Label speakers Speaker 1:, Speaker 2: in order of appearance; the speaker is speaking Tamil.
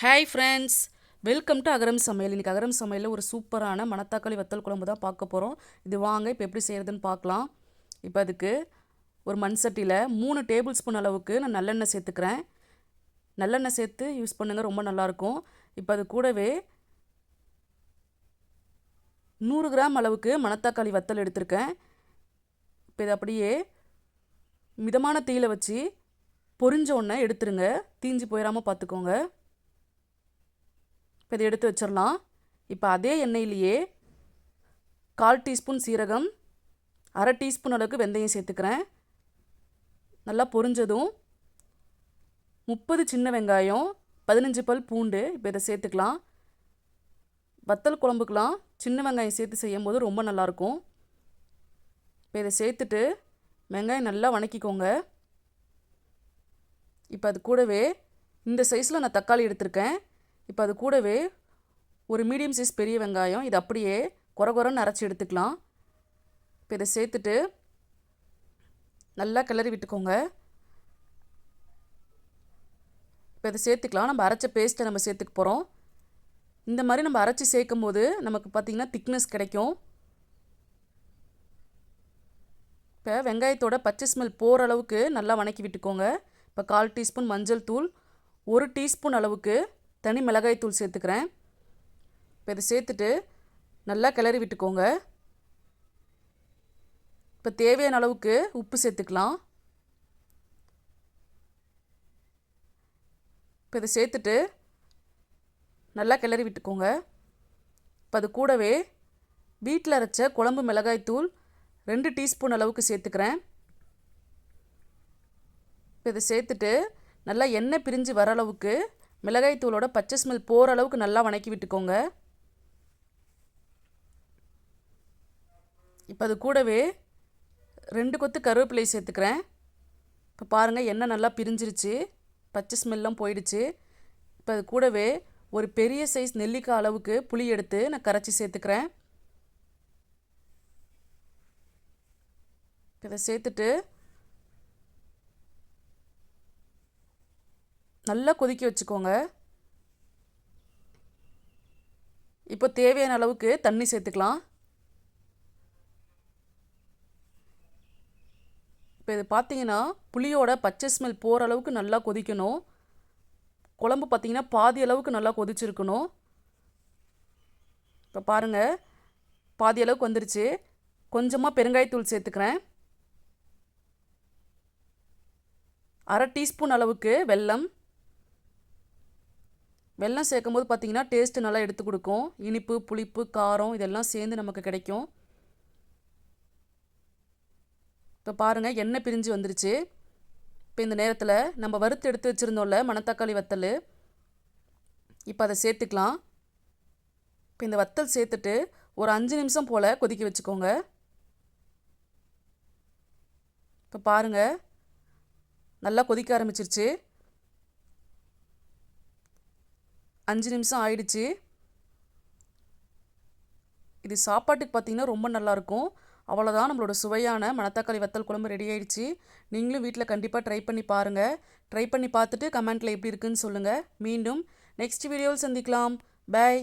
Speaker 1: Hi friends welcome to Akaram சமையல் இன்றைக்கி அகரம் சமையலில் ஒரு சூப்பரான மணத்தக்காளி வத்தல் குழம்பு தான் பார்க்க போகிறோம் இது வாங்க இப்போ எப்படி செய்கிறதுன்னு பார்க்கலாம். இப்போ அதுக்கு ஒரு மண் சட்டியில் மூணு டேபிள் ஸ்பூன் அளவுக்கு நான் நல்லெண்ணெய் சேர்த்துக்கிறேன். நல்லெண்ணெய் சேர்த்து யூஸ் பண்ணுங்கள் ரொம்ப நல்லாயிருக்கும். இப்போ அது கூடவே நூறு கிராம் அளவுக்கு மணத்தக்காளி வத்தல் எடுத்திருக்கேன். இப்போ இதை அப்படியே மிதமான தீயில வச்சு பொறிஞ்ச உடனே எடுத்துருங்க. தீஞ்சு போயிடாமல் பார்த்துக்கோங்க. இப்போ இதை எடுத்து வச்சிடலாம். இப்போ அதே எண்ணெயிலேயே கால் டீஸ்பூன் சீரகம் அரை டீஸ்பூன் அளவுக்கு வெந்தயம் சேர்த்துக்கிறேன். நல்லா பொரிஞ்சதும் முப்பது சின்ன வெங்காயம் பதினஞ்சு பல் பூண்டு இப்போ இதை சேர்த்துக்கலாம். வத்தல் குழம்புக்கெலாம் சின்ன வெங்காயம் சேர்த்து செய்யும் போது ரொம்ப நல்லாயிருக்கும். இப்போ இதை சேர்த்துட்டு வெங்காயம் நல்லா வணக்கிக்கோங்க. இப்போ அது கூடவே இந்த சைஸில் நான் தக்காளி எடுத்திருக்கேன். இப்போ அது கூடவே ஒரு மீடியம் சைஸ் பெரிய வெங்காயம் இது அப்படியே குறை குறைன்னு அரைச்சி எடுத்துக்கலாம். இப்போ இதை சேர்த்துட்டு நல்லா கிளறி விட்டுக்கோங்க. இப்போ இதை சேர்த்துக்கலாம். நம்ம அரைச்ச பேஸ்ட்டை நம்ம சேர்த்துக்க போகிறோம் இந்த மாதிரி நம்ம அரைச்சி சேர்க்கும் போது நமக்கு பார்த்திங்கன்னா திக்னஸ் கிடைக்கும். இப்போ வெங்காயத்தோட பச்சை ஸ்மெல் போகிற அளவுக்கு நல்லா வணக்கி விட்டுக்கோங்க. இப்போ கால் டீஸ்பூன் மஞ்சள் தூள் ஒரு டீஸ்பூன் அளவுக்கு தனி மிளகாய் தூள் சேர்த்துக்கிறேன். இப்போ இதை சேர்த்துட்டு நல்லா கிளறி விட்டுக்கோங்க. இப்போ தேவையான அளவுக்கு உப்பு சேர்த்துக்கலாம். இப்போ இதை சேர்த்துட்டு நல்லா கிளறி விட்டுக்கோங்க. இப்போ அது கூடவே வீட்டில் அரைச்ச குழம்பு மிளகாய் தூள் ரெண்டு டீஸ்பூன் அளவுக்கு சேர்த்துக்கிறேன். இப்போ இதை சேர்த்துட்டு நல்லா எண்ணெய் பிரிஞ்சு வர அளவுக்கு மிளகாய் தூளோட பச்சை ஸ்மெல் போகிற அளவுக்கு நல்லா வணக்கி விட்டுக்கோங்க. இப்போ அது கூடவே ரெண்டு கொத்து கருவேப்பிலை சேர்த்துக்கிறேன். இப்போ பாருங்கள் எண்ணெய் நல்லா பிரிஞ்சிருச்சு. பச்சை ஸ்மெல்லாம் போயிடுச்சு. இப்போ அது கூடவே ஒரு பெரிய சைஸ் நெல்லிக்காய் அளவுக்கு புளி எடுத்து நான் கரைச்சி சேர்த்துக்கிறேன். இதை சேர்த்துட்டு நல்லா கொதிக்க வச்சுக்கோங்க. இப்போ தேவையான அளவுக்கு தண்ணி சேர்த்துக்கலாம். இப்போ இது பார்த்தீங்கன்னா புளியோட பச்சை ஸ்மெல் போகிற அளவுக்கு நல்லா கொதிக்கணும். குழம்பு பார்த்தீங்கன்னா பாதி அளவுக்கு நல்லா கொதிச்சிருக்கணும். இப்போ பாருங்கள் பாதி அளவுக்கு வந்துருச்சு. கொஞ்சமாக பெருங்காயத்தூள் சேர்த்துக்கிறேன். அரை டீஸ்பூன் அளவுக்கு வெல்லம். வெள்ளம் சேர்க்கும் போது பார்த்திங்கன்னா டேஸ்ட்டு நல்லா எடுத்து கொடுக்கும். இனிப்பு புளிப்பு காரம் இதெல்லாம் சேர்ந்து நமக்கு கிடைக்கும். இப்போ பாருங்கள் எண்ணெய் பிரிஞ்சு வந்துருச்சு. இப்போ இந்த நேரத்தில் நம்ம வறுத்து எடுத்து வச்சுருந்தோம்ல மணத்தக்காளி வத்தல். இப்போ அதை சேர்த்துக்கலாம். இப்போ இந்த வத்தல் சேர்த்துட்டு ஒரு அஞ்சு நிமிஷம் போல் கொதிக்க வச்சுக்கோங்க. இப்போ பாருங்கள் நல்லா கொதிக்க ஆரம்பிச்சிருச்சு. அஞ்சு நிமிஷம் ஆயிடுச்சு. இது சாப்பாட்டுக்கு பார்த்திங்கன்னா ரொம்ப நல்லாயிருக்கும் அவ்வளோதான் நம்மளோட சுவையான மணத்தக்காளி வத்தல் குழம்பு ரெடி ஆயிடுச்சு. நீங்களும் வீட்டில் கண்டிப்பாக ட்ரை பண்ணி பாருங்கள் ட்ரை பண்ணி பார்த்துட்டு கமெண்ட்டில் எப்படி இருக்குன்னு சொல்லுங்கள் மீண்டும் நெக்ஸ்ட் வீடியோவில் சந்திக்கலாம். பாய்